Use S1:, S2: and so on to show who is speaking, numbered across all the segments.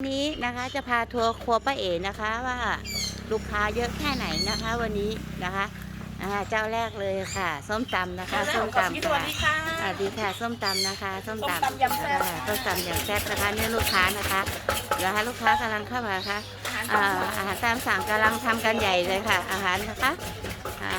S1: วันนี้นะคะจะพาทัวร์ครัวป้าเอ๋นะคะว่าลูกค้าเยอะแค่ไหนนะคะ วันนี้นะคะอ่าเจ้าแรกเลยค่ะ ส้มตำนะคะส้มตำ
S2: สวัสดีค่ะ
S1: สวัสดีค่ะส้มตำนะคะ ส้มตำ
S2: ส้มตำยำแซ่บ
S1: อ่าส้มตำยำแซ่บนะคะเนี่ยลูกค้านะคะนะคะลูกค้ากำลังเข้ามาค่ะ
S2: อาหาร
S1: อ่าอาหารตามสั่งกำลังทำกันใหญ่เลยค่ะ อาหารนะคะอ่า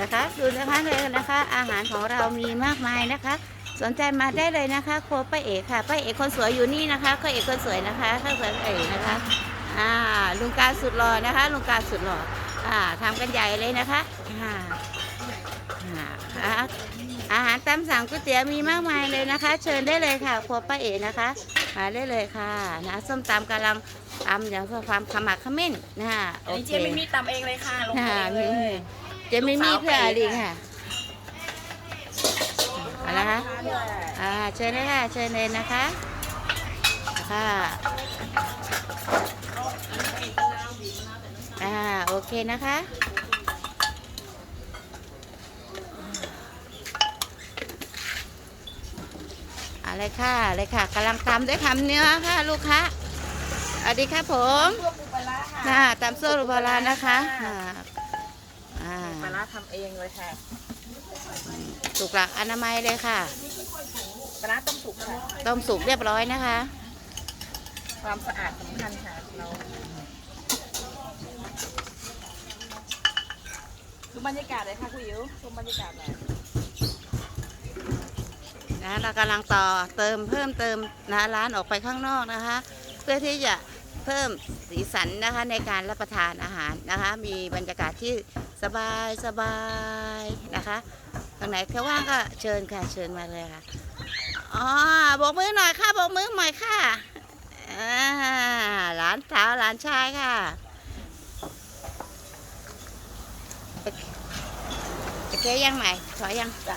S1: นะคะดูนะคะเลยนะคะ อาหารของเรามีมากมายนะคะ สนใจมาได้เลยนะคะครัวป้าเอกค่ะป้าเอกคนสวยอยู่นี่นะคะป้าเอกคนสวยนะคะข้าวสวยป้าเอกนะคะอ่าลุงการสุดหล่อนะคะ ลุงการสุดหล่ออ่าทำกันใหญ่เลยนะคะอ่าอ่าอ่าอาหารตามสั่งก๋วยเตี๋ยวมีมากมายเลยนะคะ เชิญได้เลยค่ะครัวป้าเอกนะคะ มาได้เลยค่ะนะส้มตำกำลังตำอย่างความขมักเขม้นนะคะ
S2: อัน
S1: โอ
S2: นี้
S1: เค
S2: เจ๊ไม่มีตำเองเลยค่ะลง
S1: ค่ะ
S2: เองเลย
S1: เจะไม่มีเพื่ออะไรค่ะเอาละคะ อ่าเชิญเลยค่ะเชิญเลยนะคะค่ะอ่าโอเคนะคะอะไรค่ะเลยค่ะกำลังตำด้วยคำเนื้อค่ะลูกค้าสวัสดีครับผม
S2: พวกปูปลาร้าค่ะ
S1: น่าตำโซ่รูบาลานะคะอ่าอ่า
S2: ปลาร้าทำเองเลยค่ะ
S1: ถูกหลักอนามัยเลยค่ะ
S2: ปลาร้าต้มสุกค่ะ
S1: ต้มสุกเรียบร้อยนะคะ
S2: ความสะอาดสำคัญค่ะเราดูบรรยากาศเลยค่ะคุณอิ๋วชมบรรยากาศหน่อย
S1: นะเรากำลังต่อเติมเพิ่มเติมนะร้านออกไปข้างนอกนะคะ เพื่อที่จะเพิ่มสีสันนะคะในการรับประทานอาหารนะคะ มีบรรยากาศที่สบายสบายนะคะต รงไหนแค่ว่างก็เชิญค่ะ เชิญมาเลยค่ะอ๋อโบกมือหน่อยค่ะโบกมือหน่อยค่ะหลานสาวหลานชายค่ะโอเคโอเคยังไหมถอยยัง
S2: จ้ะ